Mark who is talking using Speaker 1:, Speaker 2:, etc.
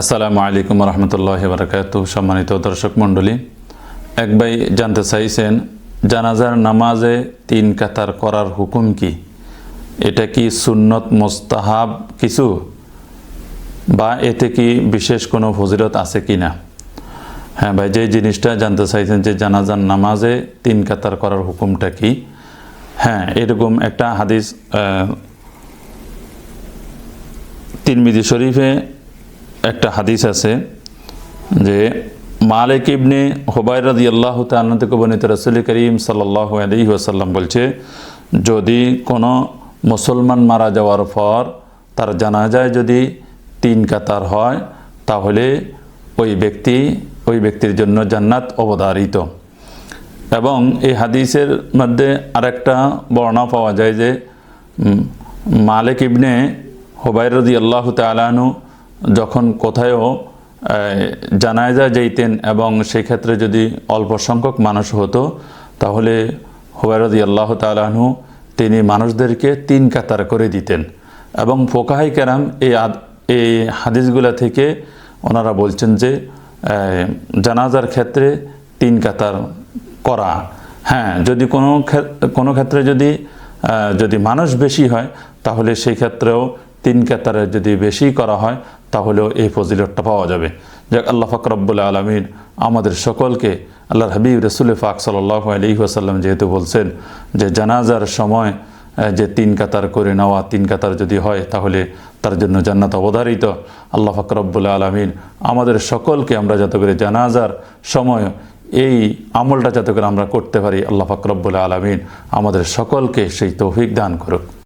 Speaker 1: আসসালামু আলাইকুম রহমতুল্লাহ বারকাত সম্মানিত দর্শক মণ্ডলী, এক ভাই জানতে চাইছেন, জানাজার নামাজে তিন কাতার করার হুকুম কি? এটা কি সুন্নত মোস্তাহাব কিছু? বা এতে কি বিশেষ কোনো ফজিলত আছে কি না? হ্যাঁ ভাই, যে জিনিসটা জানতে চাইছেন যে জানাজার নামাজে তিন কাতার করার হুকুমটা কি? হ্যাঁ এরকম একটা হাদিস তিরমিজি শরীফে একটা হাদিস আছে যে মালিক ইবনে হুবাই রাদি আল্লাহ থেকে বর্ণিত রসুল করিম সাল্লাহ আলী ওসাল্লাম বলছে, যদি কোনো মুসলমান মারা যাওয়ার পর তার জানাজায় যদি তিন কাতার হয়, তাহলে ওই ব্যক্তি, ওই ব্যক্তির জন্য জান্নাত অবধারিত। এবং এই হাদিসের মধ্যে আরেকটা বর্ণনা পাওয়া যায় যে মালিক ইবনে হুবাইরদি আল্লাহ তালানু যখন কোথায়ও জানায়জা যেতেন এবং সেই ক্ষেত্রে যদি অল্প সংখ্যক মানুষ হতো, তাহলে হুবাইরদি আল্লাহ তালানহু তিনি মানুষদেরকে তিন কাতার করে দিতেন। এবং ফোকাহাই কেরাম এই এই হাদিসগুলা থেকে ওনারা বলছেন যে জানাজার ক্ষেত্রে তিন কাতার করা। হ্যাঁ যদি কোনো কোনো ক্ষেত্রে যদি যদি মানুষ বেশি হয়, তাহলে সেই ক্ষেত্রেও তিন কাতারে যদি বেশি করা হয় তাহলেও এই ফজিলতটা পাওয়া যাবে। যাক, আল্লাহ ফাকরাবুল আলমিন আমাদের সকলকে, আল্লাহর হাবিব রসুল ফাক সাল্লাহ আলী যেহেতু বলছেন যে জানাজার সময় যে তিন কাতার করে নেওয়া, তিন কাতার যদি হয় তাহলে তার জন্য জান্নাত অবধারিত। আল্লাহ ফাকরাবুল আলমিন আমাদের সকলকে আমরা যাতে করে জানাজার সময় এই আমলটা যাতে করে আমরা করতে পারি, আল্লাহ ফাকরাবুল আলমিন আমাদের সকলকে সেই তৌফিক দান করুক।